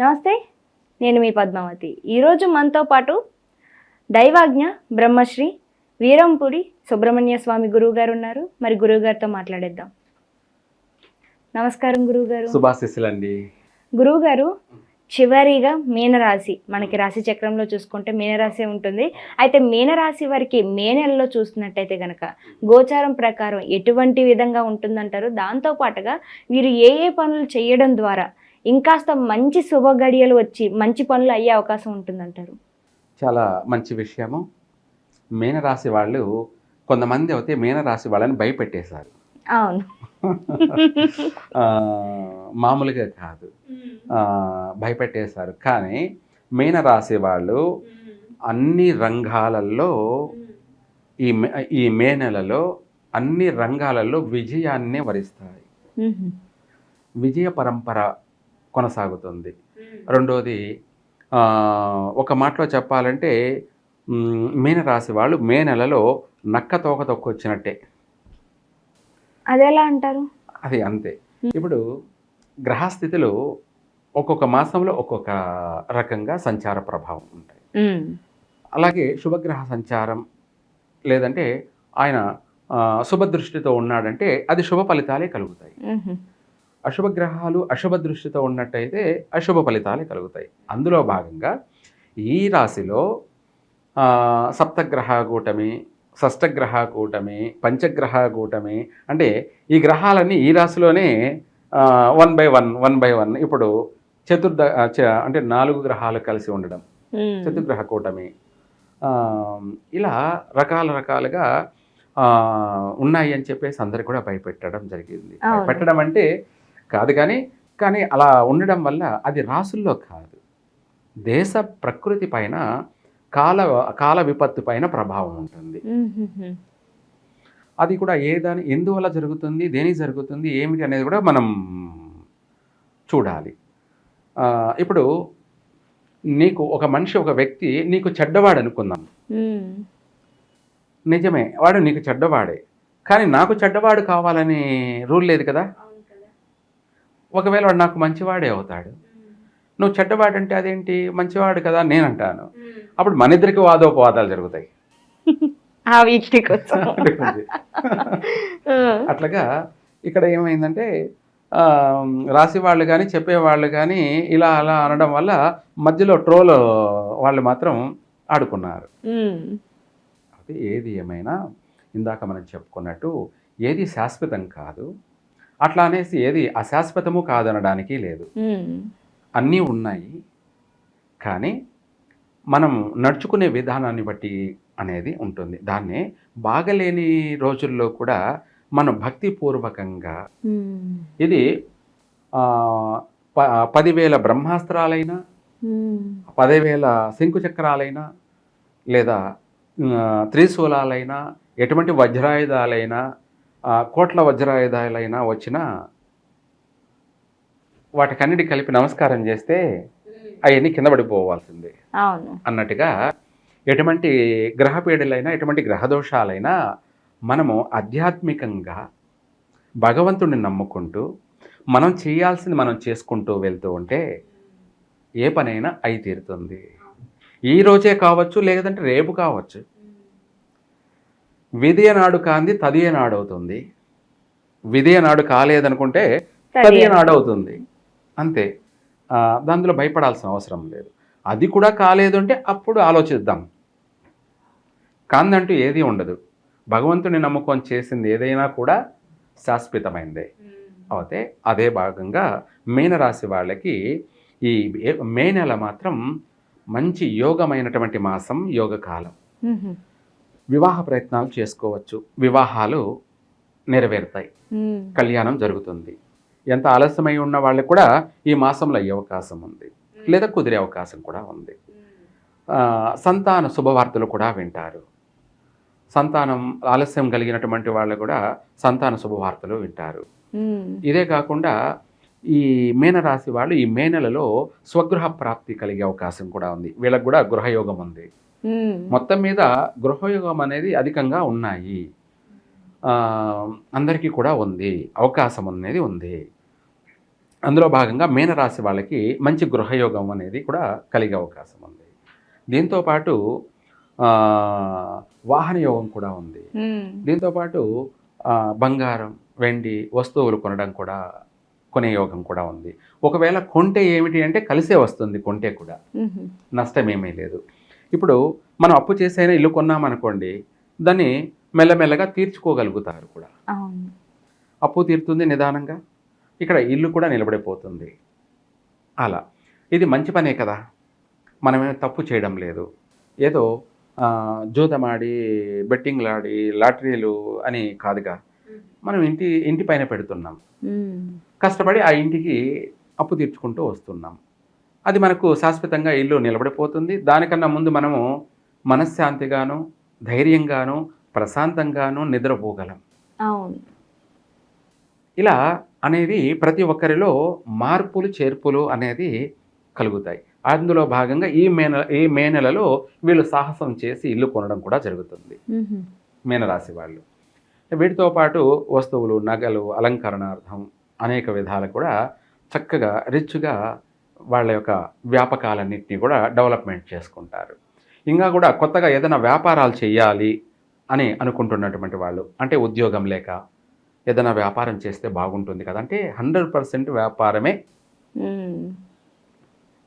నమస్తే నేను మీ పద్మావతి. ఈరోజు మనతో పాటు దైవాజ్ఞ బ్రహ్మశ్రీ వీరంపూడి సుబ్రహ్మణ్య స్వామి గురువు గారు ఉన్నారు. మరి గురువు గారితో మాట్లాడేద్దాం. నమస్కారం గురువు గారు శుభాశిస్సులండి. గురువు గారు చివరిగా మీనరాశి. మనకి రాశి చక్రంలో చూసుకుంటే మీనరాశి ఉంటుంది. అయితే మీనరాశి వారికి మే నెలలో చూస్తున్నట్టయితే గనక గోచారం ప్రకారం ఎటువంటి విధంగా ఉంటుందంటారు? దాంతో పాటుగా వీరు ఏ ఏ పనులు చేయడం ద్వారా ఇంకాస్త మంచి శుభ గడియలు వచ్చి మంచి పనులు అయ్యే అవకాశం ఉంటుందంటారు. చాలా మంచి విషయము. మీనరాశి వాళ్ళు కొంతమంది అయితే మీనరాశి వాళ్ళని భయపెట్టేశారు. అవును. ఆ, మామూలుగా కాదు. ఆ, భయపెట్టేశారు. కానీ మీనరాశి వాళ్ళు అన్ని రంగాలలో ఈ మే ఈ మే నెలలో అన్ని రంగాలలో విజయాన్ని వరిస్తాయి. విజయ పరంపర కొనసాగుతుంది. రెండోది ఒక మాటలో చెప్పాలంటే మీనరాశి వాళ్ళు మే నెలలో నక్క తోక తొక్కొచ్చినట్టే. అది ఎలా అంటారు? అది అంతే. ఇప్పుడు గ్రహస్థితులు ఒక్కొక్క మాసంలో ఒక్కొక్క రకంగా సంచార ప్రభావం ఉంటాయి. అలాగే శుభగ్రహ సంచారం లేదంటే ఆయన ఆ, శుభ దృష్టితో ఉన్నాడంటే అది శుభ ఫలితాలే కలుగుతాయి. అశుభ గ్రహాలు అశుభ దృష్టితో ఉన్నట్టయితే అశుభ ఫలితాలే కలుగుతాయి అందులో భాగంగా ఈ రాశిలో సప్తగ్రహ కూటమి షష్టగ్రహ కూటమి పంచగ్రహ కూటమి అంటే ఈ గ్రహాలన్నీ ఈ రాశిలోనే one by one one by one ఇప్పుడు చతుర్థ అంటే నాలుగు గ్రహాలు కలిసి ఉండడం. చతుర్గ్రహ కూటమి ఇలా రకాల రకాలుగా ఉన్నాయి అని చెప్పేసి అందరు కూడా భయపెట్టడం జరిగింది. పెట్టడం అంటే కాదు కానీ కానీ అలా ఉండడం వల్ల అది రాసుల్లో కాదు. దేశ ప్రకృతి పైన కాల కాల విపత్తు పైన ప్రభావం ఉంటుంది. అది కూడా ఏ దాని ఎందువల్ల జరుగుతుంది దేనికి జరుగుతుంది ఏమిటి అనేది కూడా మనం చూడాలి. ఇప్పుడు నీకు ఒక మనిషి ఒక వ్యక్తి నీకు చెడ్డవాడు అనుకుందాం. నిజమే వాడు నీకు చెడ్డవాడే. కానీ నాకు చెడ్డవాడు కావాలని రూల్ లేదు కదా? ఒకవేళ వాడు నాకు మంచివాడే అవుతాడు. నువ్వు చెడ్డవాడంటే అదేంటి? మంచివాడు కదా నేను అంటాను అప్పుడు మన ఇద్దరికి వాదోపవాదాలు జరుగుతాయి. అట్లాగా ఇక్కడ ఏమైందంటే ఆ, రాసి వాళ్ళు కానీ చెప్పేవాళ్ళు కానీ ఇలా అలా అనడం వల్ల మధ్యలో ట్రోల్ వాళ్ళు మాత్రం ఆడుకున్నారు. అది ఏది ఏమైనా ఇందాక మనం చెప్పుకున్నట్టు ఏది శాశ్వతం కాదు. అట్లా అనేసి ఏది అశాశ్వతము కాదనడానికి లేదు. అన్నీ ఉన్నాయి కానీ మనం నడుచుకునే విధానాన్ని బట్టి అనేది ఉంటుంది దాన్నే బాగలేని రోజుల్లో కూడా మనం భక్తిపూర్వకంగా. ఇది పదివేల బ్రహ్మాస్త్రాలైనా. పదివేల శంకుచక్రాలైనా లేదా ఆ, త్రిశూలాలైనా ఎటువంటి వజ్రాయుధాలైనా కోట్ల వజ్రాయుధాలైనా వచ్చినా వాటికన్నిటి కలిపి నమస్కారం చేస్తే అవన్నీ కింద పడిపోవాల్సిందే. అన్నట్టుగా ఎటువంటి గ్రహపీడలైనా ఎటువంటి గ్రహదోషాలైనా మనము ఆధ్యాత్మికంగా భగవంతుడిని నమ్ముకుంటూ మనం చేయాల్సింది మనం చేసుకుంటూ వెళ్తూ ఉంటే ఏ పనైనా అయి తీరుతుంది. ఈ రోజే కావచ్చు లేదంటే రేపు కావచ్చు. విధియ నాడు కాంది తదియ నాడు అవుతుంది విధియ నాడు కాలేదనుకుంటే తదియ నాడు అవుతుంది అంతే. ఆ, దానిలో భయపడాల్సిన అవసరం లేదు. అది కూడా కాలేదు అంటే అప్పుడు ఆలోచిద్దాం. కాందంటూ ఏది ఉండదు. భగవంతుని నమ్ముకొని చేసింది ఏదైనా కూడా శాశ్వతమైందే. అయితే అదే భాగంగా మీనరాశి వాళ్ళకి ఈ మే నెల మాత్రం మంచి యోగమైనటువంటి మాసం యోగ కాలం మ్మ్. వివాహ ప్రయత్నాలు చేసుకోవచ్చు. వివాహాలు నెరవేరుతాయి. కళ్యాణం జరుగుతుంది. ఎంత ఆలస్యమై ఉన్న వాళ్ళకి కూడా ఈ మాసంలో అయ్యే అవకాశం ఉంది. లేదా కుదిరే అవకాశం కూడా ఉంది. సంతాన శుభవార్తలు కూడా వింటారు. సంతానం ఆలస్యం కలిగినటువంటి వాళ్ళు కూడా సంతాన శుభవార్తలు వింటారు. ఇదే కాకుండా ఈ మీనరాశి వాళ్ళు ఈ మే నెలలో స్వగృహ ప్రాప్తి కలిగే అవకాశం కూడా ఉంది. వీళ్ళకి కూడా గృహయోగం ఉంది. మొత్తం మీద గృహయోగం అనేది అధికంగా ఉన్నాయి. అందరికీ కూడా ఉంది. అవకాశం అనేది ఉంది. అందులో భాగంగా మీనరాశి వాళ్ళకి మంచి గృహయోగం అనేది కూడా కలిగే అవకాశం ఉంది. దీంతోపాటు వాహన యోగం కూడా ఉంది. మ్మ్. దీంతోపాటు బంగారం వెండి వస్తువులు కొనడం కూడా కొనే యోగం కూడా ఉంది. ఒకవేళ కొంటే ఏమిటి అంటే కలిసే వస్తుంది కొంటే కూడా. మ్మ్. నష్టం ఏమీ లేదు. ఇప్పుడు మనం అప్పు చేసైనా ఇల్లు కొన్నామనుకోండి దాన్ని మెల్లమెల్లగా తీర్చుకోగలుగుతారు కూడా. అప్పు తీరుతుంది నిదానంగా ఇక్కడ ఇల్లు కూడా నిలబడిపోతుంది. అలా. ఇది మంచి పనే కదా. మనమే తప్పు చేయడం లేదు. ఏదో జూదమాడి బెట్టింగ్లాడి లాటరీలు అని కాదుగా. మనం ఇంటి ఇంటి పైన పెడుతున్నాం. కష్టపడి ఆ ఇంటికి అప్పు తీర్చుకుంటూ వస్తున్నాం. అది మనకు శాశ్వతంగా ఇల్లు నిలబడిపోతుంది. దానికన్నా ముందు మనము మనశ్శాంతిగాను ధైర్యంగాను ప్రశాంతంగాను నిద్రపోగలం. అవును. ఇలా అనేది ప్రతి ఒక్కరిలో మార్పులు చేర్పులు అనేది కలుగుతాయి. అందులో భాగంగా ఈ మే ఈ మే నెలలో వీళ్ళు సాహసం చేసి ఇల్లు కొనడం కూడా జరుగుతుంది. మీనరాశి వాళ్ళు. వీటితో పాటు వస్తువులు నగలు అలంకరణార్థం అనేక విధాలు కూడా చక్కగా రిచ్గా వాళ్ళ యొక్క వ్యాపకాలన్నింటినీ కూడా డెవలప్మెంట్ చేసుకుంటారు ఇంకా కూడా కొత్తగా ఏదైనా వ్యాపారాలు చేయాలి అని అనుకుంటున్నటువంటి వాళ్ళు అంటే ఉద్యోగం లేక ఏదైనా వ్యాపారం చేస్తే బాగుంటుంది కదా అంటే హండ్రెడ్ పర్సెంట్ వ్యాపారమే.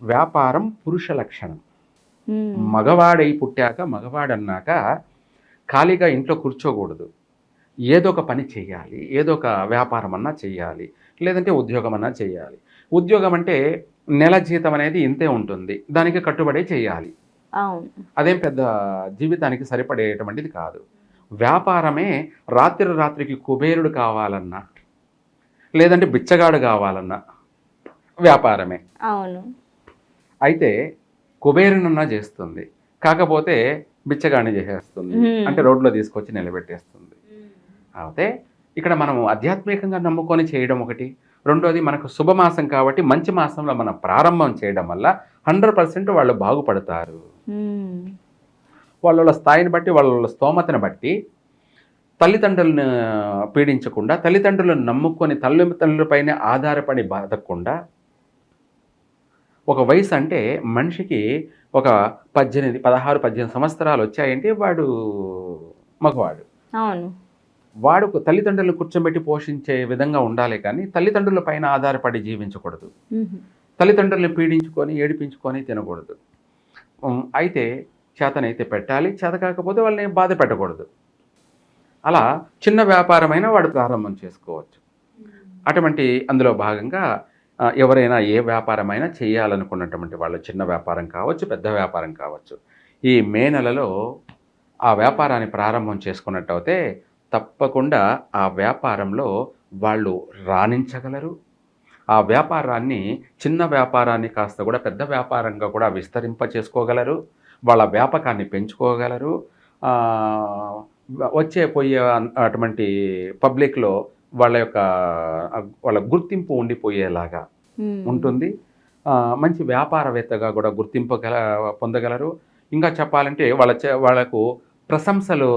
వ్యాపారం పురుష లక్షణం. మగవాడై పుట్టాక మగవాడన్నాక ఖాళీగా ఇంట్లో కూర్చోకూడదు ఏదో ఒక పని చేయాలి ఏదో ఒక వ్యాపారం అన్నా చేయాలి లేదంటే ఉద్యోగం అన్నా చేయాలి. ఉద్యోగం అంటే నెల జీతం అనేది ఇంతే ఉంటుంది దానికి కట్టుబడే చేయాలి. అదేం పెద్ద జీవితానికి సరిపడేటువంటిది కాదు. వ్యాపారమే రాత్రి రాత్రికి కుబేరుడు కావాలన్నా లేదంటే బిచ్చగాడు కావాలన్నా వ్యాపారమే. అవును. అయితే కుబేరునన్నా చేస్తుంది కాకపోతే బిచ్చగాడిని చేసేస్తుంది. అంటే రోడ్లో తీసుకొచ్చి నిలబెట్టేస్తుంది. అయితే ఇక్కడ మనము ఆధ్యాత్మికంగా నమ్ముకొని చేయడం ఒకటి. రెండోది మనకు శుభమాసం కాబట్టి మంచి మాసంలో మనం ప్రారంభం చేయడం వల్ల హండ్రెడ్ పర్సెంట్ వాళ్ళు బాగుపడతారు. వాళ్ళ స్థాయిని బట్టి వాళ్ళ స్తోమతను బట్టి తల్లిదండ్రులను పీడించకుండా తల్లిదండ్రులను నమ్ముకొని తల్లిదండ్రులపైన ఆధారపడి బతకకుండా ఒక వయసు అంటే మనిషికి ఒక పద్దెనిమిది పదహారు పద్దెనిమిది సంవత్సరాలు వచ్చాయంటే వాడు మగవాడు. అవును. వాడు తల్లిదండ్రులను కూర్చోబెట్టి పోషించే విధంగా ఉండాలి కానీ తల్లిదండ్రుల పైన ఆధారపడి జీవించకూడదు. తల్లిదండ్రులను పీడించుకొని ఏడిపించుకొని తినకూడదు. అయితే చేతనైతే పెట్టాలి చేత కాకపోతే వాళ్ళని బాధ పెట్టకూడదు. అలా చిన్న వ్యాపారమైనా వాడు ప్రారంభం చేసుకోవచ్చు. అటువంటి అందులో భాగంగా ఎవరైనా ఏ వ్యాపారమైనా చేయాలనుకున్నటువంటి వాళ్ళు చిన్న వ్యాపారం కావచ్చు పెద్ద వ్యాపారం కావచ్చు ఈ మే నెలలో ఆ వ్యాపారాన్ని ప్రారంభం చేసుకున్నట్టయితే తప్పకుండా ఆ వ్యాపారంలో వాళ్ళు రాణించగలరు. ఆ వ్యాపారాన్ని చిన్న వ్యాపారాన్ని కాస్త కూడా పెద్ద వ్యాపారంగా కూడా విస్తరింప చేసుకోగలరు వాళ్ళ వ్యాపకాన్ని పెంచుకోగలరు. వచ్చే పోయే అటువంటి పబ్లిక్లో వాళ్ళ యొక్క వాళ్ళ గుర్తింపు ఉండిపోయేలాగా. ఉంటుంది. మంచి వ్యాపారవేత్తగా కూడా గుర్తింపు గల పొందగలరు. ఇంకా చెప్పాలంటే వాళ్ళ వాళ్ళకు ప్రశంసలు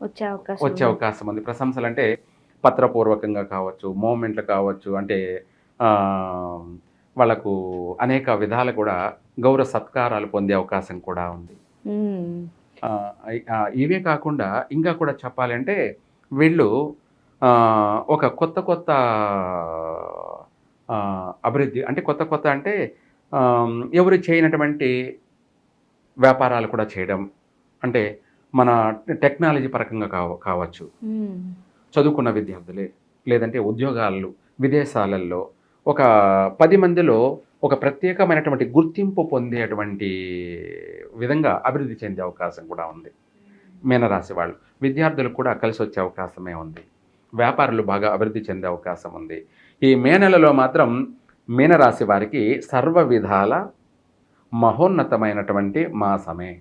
వచ్చే అవకాశం వచ్చే. అవకాశం ఉంది. ప్రశంసలు అంటే పత్రపూర్వకంగా కావచ్చు మూమెంట్లు కావచ్చు అంటే వాళ్ళకు అనేక విధాలు కూడా గౌరవ సత్కారాలు పొందే అవకాశం కూడా ఉంది. ఇవే కాకుండా ఇంకా కూడా చెప్పాలంటే వీళ్ళు ఒక కొత్త కొత్త అభివృద్ధి అంటే కొత్త కొత్త అంటే ఎవరు చేయనటువంటి వ్యాపారాలు కూడా చేయడం. అంటే మన టెక్నాలజీ పరకంగా కావ కావచ్చు. చదువుకున్న విద్యార్థులే లేదంటే ఉద్యోగాలు విదేశాలలో ఒక పది మందిలో ఒక ప్రత్యేకమైనటువంటి గుర్తింపు పొందేటువంటి విధంగా అభివృద్ధి చెందే అవకాశం కూడా ఉంది. మీనరాశి వాళ్ళు విద్యార్థులకు కూడా కలిసి వచ్చే అవకాశమే ఉంది. వ్యాపారులు బాగా అభివృద్ధి చెందే అవకాశం ఉంది. ఈ మే నెలలో మాత్రం మీనరాశి వారికి సర్వ విధాల మహోన్నతమైనటువంటి మాసమే.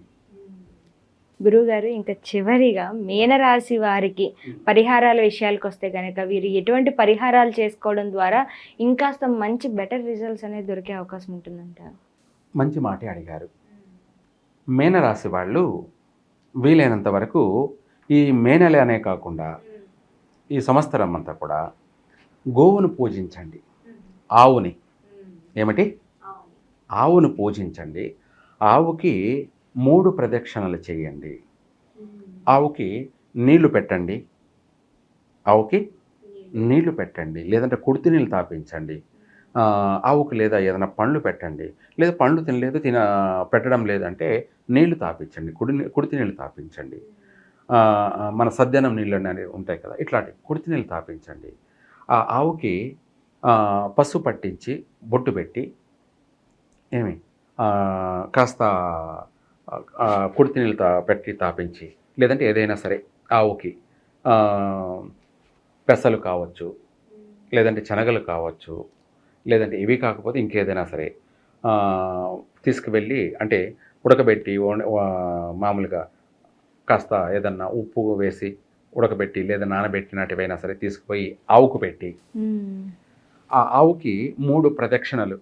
గురువుగారు ఇంకా చివరిగా మీనరాశి వారికి పరిహారాల విషయాలకు వస్తే కనుక వీరు ఎటువంటి పరిహారాలు చేసుకోవడం ద్వారా ఇంకాస్త మంచి బెటర్ రిజల్ట్స్ అనేది దొరికే అవకాశం ఉంటుందంట. మంచి మాటే అడిగారు. మేనరాశి వాళ్ళు వీలైనంత వరకు ఈ అనే కాకుండా ఈ సంవత్సరం అంతా కూడా గోవును పూజించండి. ఆవుని. ఏమిటి? ఆవును పూజించండి. ఆవుకి మూడు ప్రదక్షిణలు చేయండి. ఆవుకి నీళ్ళు పెట్టండి. ఆవుకి నీళ్ళు పెట్టండి. లేదంటే కుడితి నీళ్ళు తాపించండి. ఆవుకి ఆవుకు లేదా ఏదైనా పండ్లు పెట్టండి. లేదా పండ్లు తినలేదు తిన పెట్టడం లేదంటే నీళ్ళు తాపించండి. కుడి కుడితి నీళ్ళు తాపించండి. మన సద్యనం నీళ్ళు అనేవి ఉంటాయి కదా ఇట్లాంటి కుడితి నీళ్ళు తాపించండి. ఆ ఆవుకి పసుపు పట్టించి బొట్టు పెట్టి ఏమి? కాస్త కుడితి నీళ్ళు తా పెట్టి తాపించి లేదంటే ఏదైనా సరే ఆవుకి పెసలు కావచ్చు లేదంటే శనగలు కావచ్చు లేదంటే ఇవి కాకపోతే ఇంకేదైనా సరే తీసుకువెళ్ళి అంటే ఉడకబెట్టి మామూలుగా కాస్త ఏదన్నా ఉప్పు వేసి ఉడకబెట్టి లేదా నానబెట్టినట్టువైనా సరే తీసుకుపోయి ఆవుకు పెట్టి. ఆ ఆవుకి మూడు ప్రదక్షిణలు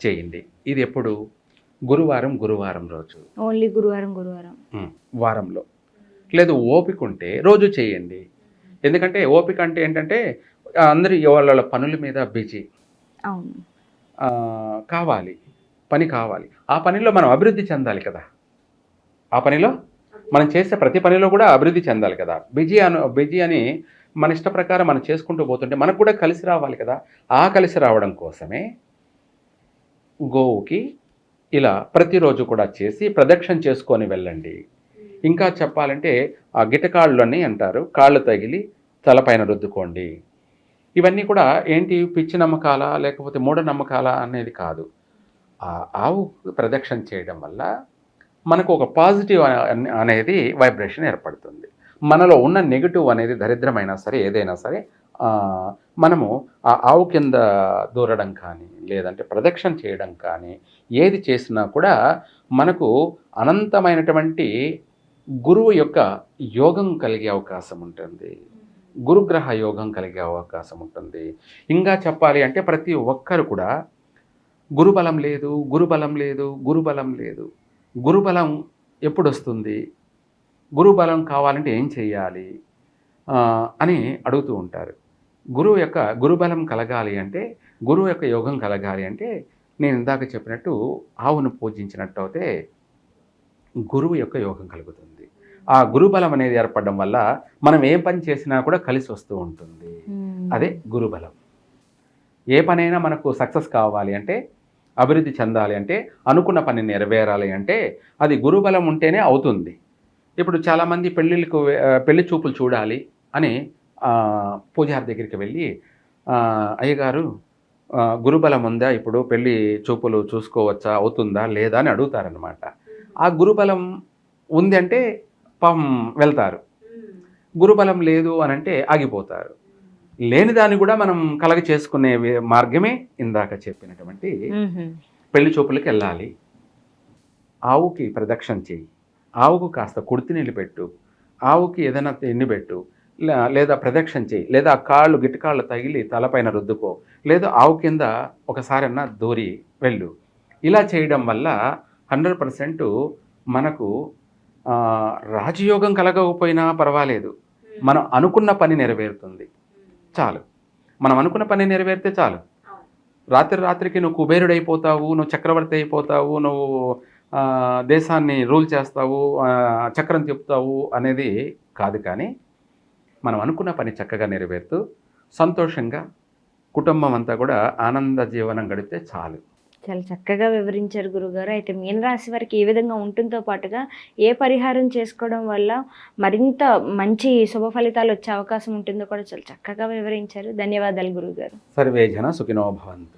చేయండి ఇది ఎప్పుడు గురువారం గురువారం రోజు. ఓన్లీ గురువారం గురువారం. వారంలో. లేదు ఓపిక ఉంటే రోజు చేయండి. ఎందుకంటే ఓపిక అంటే ఏంటంటే అందరూ వాళ్ళ పనుల మీద బిజీ. కావాలి. పని కావాలి. ఆ పనిలో మనం అభివృద్ధి చెందాలి కదా. ఆ పనిలో మనం చేసే ప్రతి పనిలో కూడా అభివృద్ధి చెందాలి కదా. బిజీ అను బిజీ అని మన ఇష్ట ప్రకారం మనం చేసుకుంటూ పోతుంటే మనకు కూడా కలిసి రావాలి కదా. ఆ కలిసి రావడం కోసమే గోవుకి ఇలా ప్రతిరోజు కూడా చేసి ప్రదక్షిణ చేసుకొని వెళ్ళండి. ఇంకా చెప్పాలంటే ఆ గిటకాళ్ళు అని అంటారు కాళ్ళు తగిలి తలపైన రుద్దుకోండి. ఇవన్నీ కూడా ఏంటి పిచ్చి నమ్మకాలా లేకపోతే మూఢనమ్మకాలా అనేది కాదు. ఆ ఆవు ప్రదక్షిణ చేయడం వల్ల మనకు ఒక పాజిటివ్ అనేది వైబ్రేషన్ ఏర్పడుతుంది. మనలో ఉన్న నెగిటివ్ అనేది దరిద్రమైనా సరే ఏదైనా సరే మనము ఆ ఆవు కింద దూరడం కానీ లేదంటే ప్రదక్షిణ చేయడం కానీ ఏది చేసినా కూడా మనకు అనంతమైనటువంటి గురువు యొక్క యోగం కలిగే అవకాశం ఉంటుంది. గురుగ్రహ యోగం కలిగే అవకాశం ఉంటుంది. ఇంకా చెప్పాలి అంటే ప్రతి ఒక్కరు కూడా గురుబలం లేదు గురుబలం లేదు గురుబలం లేదు. గురుబలం ఎప్పుడు వస్తుంది గురుబలం కావాలంటే ఏం చేయాలి? అని అడుగుతూ ఉంటారు. గురువు యొక్క గురుబలం కలగాలి అంటే గురువు యొక్క యోగం కలగాలి అంటే నేను ఇందాక చెప్పినట్టు ఆవును పూజించినట్టు అయితే గురువు యొక్క యోగం కలుగుతుంది. ఆ గురుబలం అనేది ఏర్పడడం వల్ల మనం ఏ పని చేసినా కూడా కలిసి వస్తూ ఉంటుంది. అదే గురుబలం. ఏ పనైనా మనకు సక్సెస్ కావాలి అంటే అభివృద్ధి చెందాలి అంటే అనుకున్న పని నెరవేరాలి అంటే అది గురుబలం ఉంటేనే అవుతుంది. ఇప్పుడు చాలామంది పెళ్ళిళ్ళకు పెళ్ళి చూపులు చూడాలి అని పూజారి దగ్గరికి వెళ్ళి అయ్యగారు గురుబలం ఉందా ఇప్పుడు? పెళ్ళి చూపులు చూసుకోవచ్చా? అవుతుందా? లేదా? అని అడుగుతారనమాట ఆ గురుబలం ఉంది అంటే పాపం వెళ్తారు గురుబలం లేదు అని అంటే ఆగిపోతారు లేని దాన్ని కూడా మనం కలగ చేసుకునే మార్గమే ఇందాక చెప్పినటువంటి. పెళ్ళి చూపులకు వెళ్ళాలి. ఆవుకి ప్రదక్షిణ చేయి. ఆవుకు కాస్త కుడితి నీళ్ళు పెట్టు. ఆవుకి ఏదైనా తిండి పెట్టు. లేదా ప్రదక్షిణ చేయి లేదా కాళ్ళు గిట్టకాళ్ళు తగిలి తలపైన రుద్దుకో లేదా ఆవు కింద ఒకసారన్నా దూరి వెళ్ళు. ఇలా చేయడం వల్ల హండ్రెడ్ పర్సెంట్ మనకు రాజయోగం కలగకపోయినా పర్వాలేదు. మనం అనుకున్న పని నెరవేరుతుంది. చాలు. మనం అనుకున్న పని నెరవేరితే చాలు. రాత్రి రాత్రికి నువ్వు కుబేరుడైపోతావు నువ్వు చక్రవర్తి అయిపోతావు నువ్వు దేశాన్ని రూల్ చేస్తావు చక్రం తిప్పుతావు అనేది కాదు కానీ మనం అనుకున్న పని చక్కగా నెరవేరుతూ సంతోషంగా కుటుంబం అంతా కూడా ఆనంద జీవనం గడిపితే చాలు. చాలా చక్కగా వివరించారు గురుగారు. అయితే మీనరాశి వారికి ఏ విధంగా ఉంటుందో పాటుగా ఏ పరిహారం చేసుకోవడం వల్ల మరింత మంచి శుభ ఫలితాలు వచ్చే అవకాశం ఉంటుందో కూడా చాలా చక్కగా వివరించారు. ధన్యవాదాలు గురుగారు. సర్వే జన సుఖినో భవంతు.